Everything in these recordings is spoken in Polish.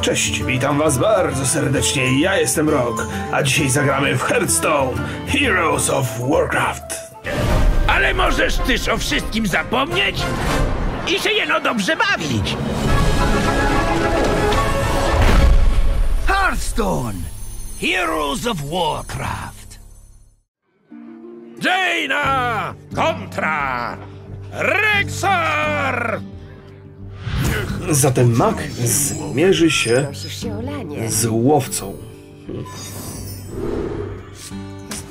Cześć, witam was bardzo serdecznie. Ja jestem Rock, a dzisiaj zagramy w Hearthstone Heroes of Warcraft. Ale możesz też o wszystkim zapomnieć i się jeno dobrze bawić. Hearthstone! Heroes of Warcraft. Jaina kontra Rexar! Zatem Mak zmierzy się z łowcą.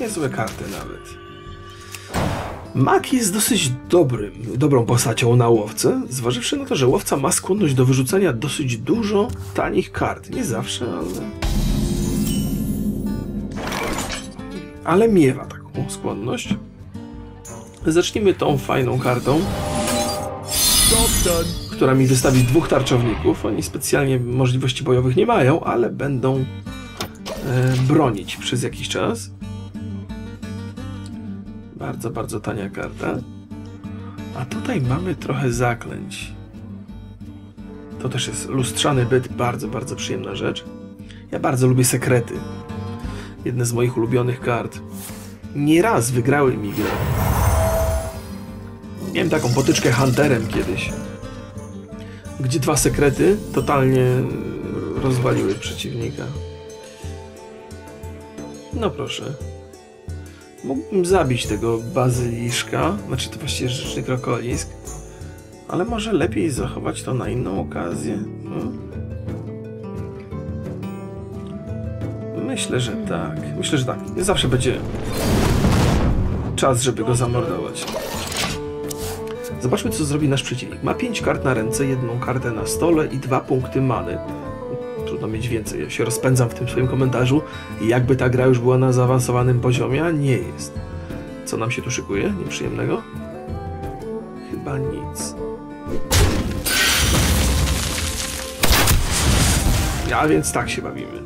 Niezłe karty nawet. Mak jest dosyć dobrym, dobrą postacią na łowcę, zważywszy na to, że łowca ma skłonność do wyrzucania dosyć dużo tanich kart. Nie zawsze, ale... Ale miewa taką skłonność. Zacznijmy tą fajną kartą, która mi wystawi dwóch tarczowników. Oni specjalnie możliwości bojowych nie mają, ale będą e, bronić przez jakiś czas. Bardzo, bardzo tania karta. A tutaj mamy trochę zaklęć. To też jest lustrzany byt, bardzo, bardzo przyjemna rzecz. Ja bardzo lubię sekrety. Jedne z moich ulubionych kart. Nieraz wygrały mi grę. Miałem taką potyczkę Hunterem kiedyś, gdzie dwa sekrety totalnie rozwaliły przeciwnika. No proszę. Mógłbym zabić tego bazyliszka, znaczy to właściwie rzeczny krokolisk, ale może lepiej zachować to na inną okazję. Hmm? Myślę, że tak. Myślę, że tak. Zawsze będzie czas, żeby go zamordować. Zobaczmy, co zrobi nasz przeciwnik. Ma 5 kart na ręce, jedną kartę na stole i dwa punkty many. Trudno mieć więcej. Ja się rozpędzam w tym swoim komentarzu. Jakby ta gra już była na zaawansowanym poziomie, a nie jest. Co nam się tu szykuje? Nieprzyjemnego? Chyba nic. A więc tak się bawimy.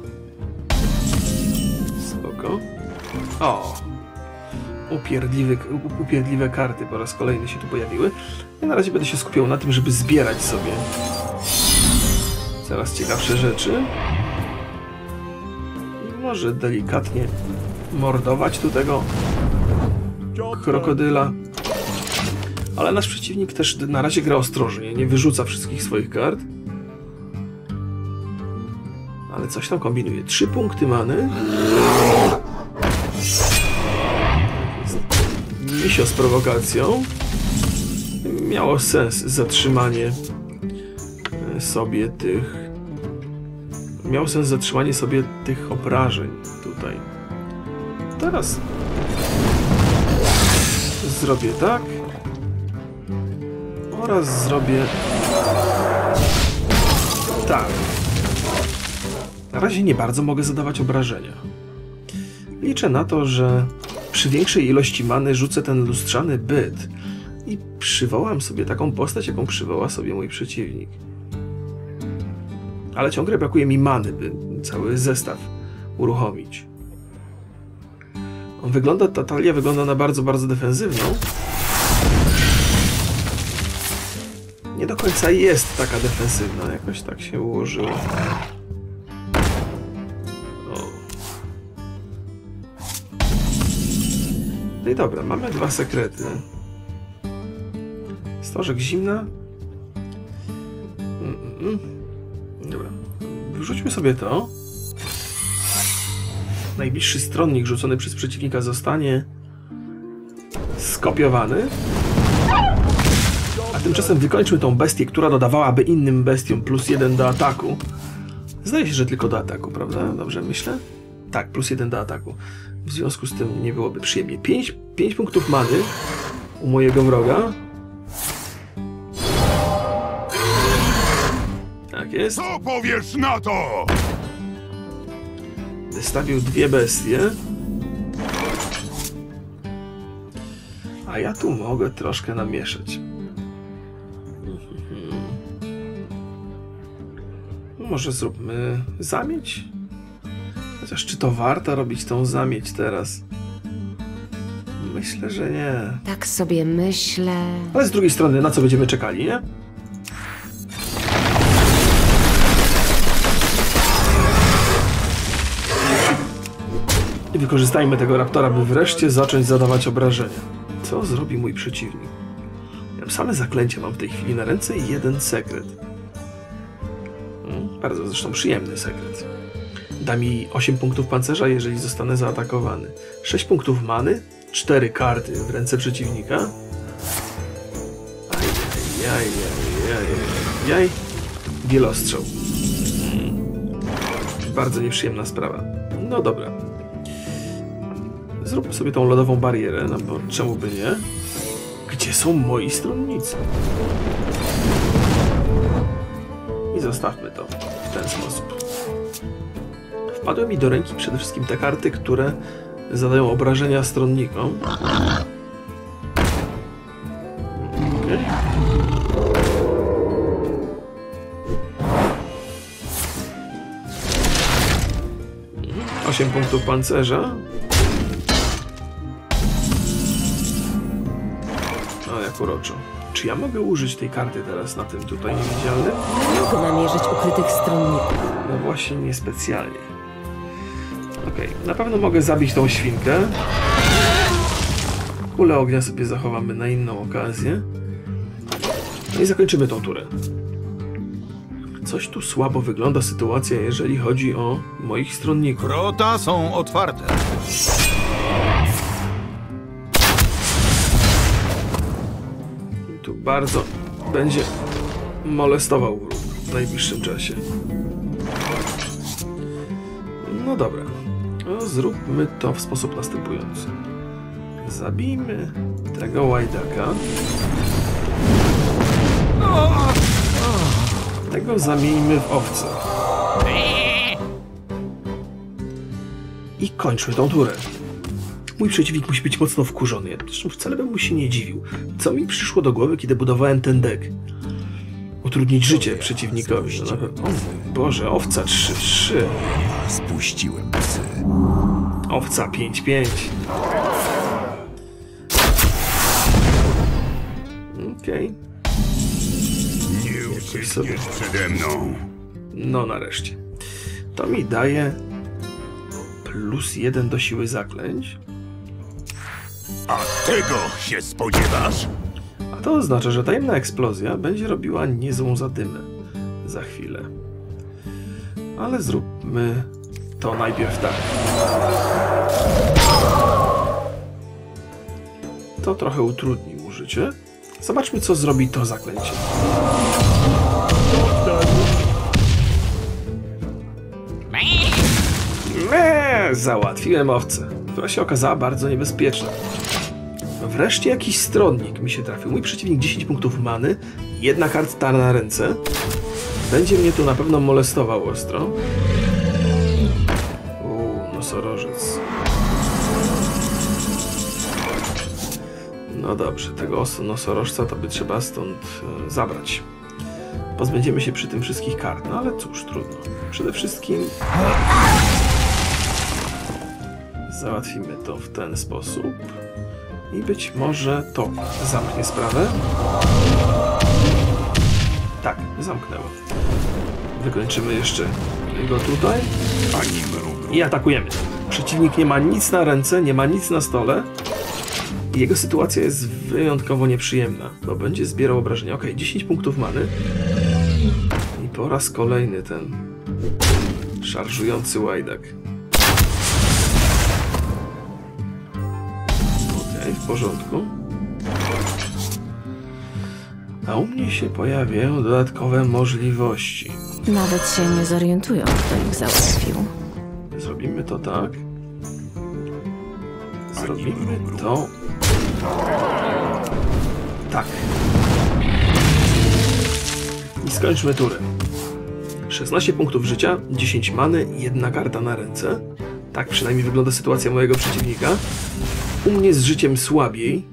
Spoko. O! Upierdliwe, upierdliwe karty po raz kolejny się tu pojawiły. Ja na razie będę się skupiał na tym, żeby zbierać sobie coraz ciekawsze rzeczy. I może delikatnie mordować tu tego krokodyla. Ale nasz przeciwnik też na razie gra ostrożnie, nie wyrzuca wszystkich swoich kart. Ale coś tam kombinuje. Trzy punkty many. Misio z prowokacją. Miało sens zatrzymanie e, sobie tych. Miało sens zatrzymanie sobie tych obrażeń tutaj. Teraz zrobię tak. Oraz zrobię tak. Na razie nie bardzo mogę zadawać obrażenia. Liczę na to, że przy większej ilości many rzucę ten lustrzany byt i przywołam sobie taką postać, jaką przywoła sobie mój przeciwnik. Ale ciągle brakuje mi many, by cały zestaw uruchomić. On wygląda, ta talia wygląda na bardzo, bardzo defensywną. Nie do końca jest taka defensywna, jakoś tak się ułożyło. No i dobra, mamy dwa sekrety. Stożek zimna. Dobra. Wrzućmy sobie to. Najbliższy stronnik rzucony przez przeciwnika zostanie skopiowany. A tymczasem wykończmy tą bestię, która dodawałaby innym bestiom plus jeden do ataku. Zdaje się, że tylko do ataku, prawda? Dobrze myślę? Tak, plus jeden do ataku. W związku z tym nie byłoby przyjemnie. 5, 5 punktów many u mojego wroga. Tak jest. Co powiesz na to? Wystawił dwie bestie. A ja tu mogę troszkę namieszać. Może zróbmy zamieć? Chociaż czy to warto robić tą zamieć teraz? Myślę, że nie. Tak sobie myślę. Ale z drugiej strony, na co będziemy czekali, nie? Wykorzystajmy tego raptora, by wreszcie zacząć zadawać obrażenia. Co zrobi mój przeciwnik? Ja same zaklęcie mam w tej chwili na ręce i jeden sekret. Hmm? Bardzo zresztą przyjemny sekret. Da mi 8 punktów pancerza, jeżeli zostanę zaatakowany. 6 punktów many, 4 karty w ręce przeciwnika. Ajajajajajaj. Wielostrzał. Mm. Bardzo nieprzyjemna sprawa. No dobra. Zróbmy sobie tą lodową barierę, no bo czemu by nie? Gdzie są moi stronnicy? I zostawmy to w ten sposób. Wpadły mi do ręki przede wszystkim te karty, które zadają obrażenia stronnikom. Okej. 8 punktów pancerza. No, jak uroczo. Czy ja mogę użyć tej karty teraz na tym tutaj niewidzialnym? Nie mogę namierzyć ukrytych stronników. No właśnie, niespecjalnie. Okej, na pewno mogę zabić tą świnkę. Kulę ognia sobie zachowamy na inną okazję. No i zakończymy tą turę. Coś tu słabo wygląda sytuacja, jeżeli chodzi o moich stronników. Wrota są otwarte. Tu bardzo będzie molestował w najbliższym czasie. No dobra. Zróbmy to w sposób następujący. Zabijmy tego łajdaka. Tego zamieńmy w owce. I kończmy tą turę. Mój przeciwnik musi być mocno wkurzony. Zresztą wcale bym mu się nie dziwił. Co mi przyszło do głowy, kiedy budowałem ten deck? Utrudnić życie przeciwnikowi. No, o Boże, owca 3-3. Spuściłem psy. Owca 5-5. Okej. Nie uciekniesz przede mną. No nareszcie. To mi daje plus jeden do siły zaklęć. A tego się spodziewasz? A to oznacza, że tajemna eksplozja będzie robiła niezłą zadymę za chwilę. Ale zróbmy to najpierw tak. To trochę utrudni mu życie. Zobaczmy, co zrobi to zaklęcie. Me, załatwiłem owcę, która się okazała bardzo niebezpieczna. Wreszcie jakiś stronnik mi się trafił. Mój przeciwnik 10 punktów many, jedna karta na ręce. Będzie mnie tu na pewno molestował ostro. Uuu, nosorożec. No dobrze, tego os- nosorożca to by trzeba stąd e, zabrać. Pozbędziemy się przy tym wszystkich kart, no ale cóż, trudno. Przede wszystkim załatwimy to w ten sposób. I być może to zamknie sprawę. Tak, zamknęło. Wykończymy jeszcze go tutaj i atakujemy. Przeciwnik nie ma nic na ręce, nie ma nic na stole. Jego sytuacja jest wyjątkowo nieprzyjemna, bo będzie zbierał obrażenia. Ok, 10 punktów many. I po raz kolejny ten szarżujący łajdak. Porządku. A u mnie się pojawiają dodatkowe możliwości. Nawet się nie zorientują, kto ich załatwił. Zrobimy to tak. Zrobimy to. Tak. I skończmy turę. 16 punktów życia, 10 many, jedna karta na ręce. Tak przynajmniej wygląda sytuacja mojego przeciwnika. U mnie z życiem słabiej,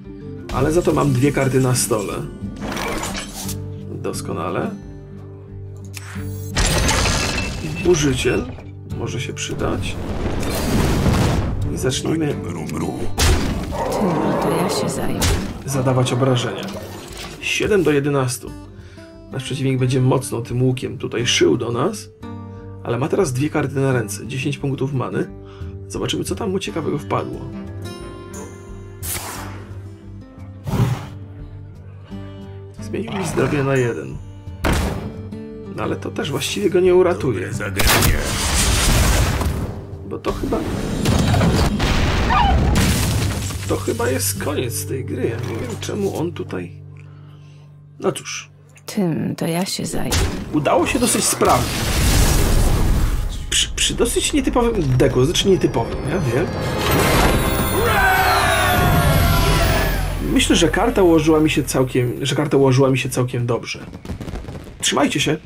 ale za to mam dwie karty na stole. Doskonale. Burzyciel może się przydać. I zacznijmy to ja się zajmę. zadawać obrażenia. 7 do 11. Nasz przeciwnik będzie mocno tym łukiem tutaj szył do nas, ale ma teraz dwie karty na ręce, 10 punktów many. Zobaczymy, co tam mu ciekawego wpadło. Zmienił mi zdrowie na jeden. No ale to też właściwie go nie uratuje, bo to chyba... To chyba jest koniec tej gry. Ja nie wiem, czemu on tutaj... No cóż, Tym to ja się zajmę. udało się dosyć sprawnie. Przy, przy dosyć nietypowym deku, znaczy nietypowym, ja wiem. Myślę, że karta ułożyła mi się całkiem, że karta ułożyła mi się całkiem dobrze. Trzymajcie się.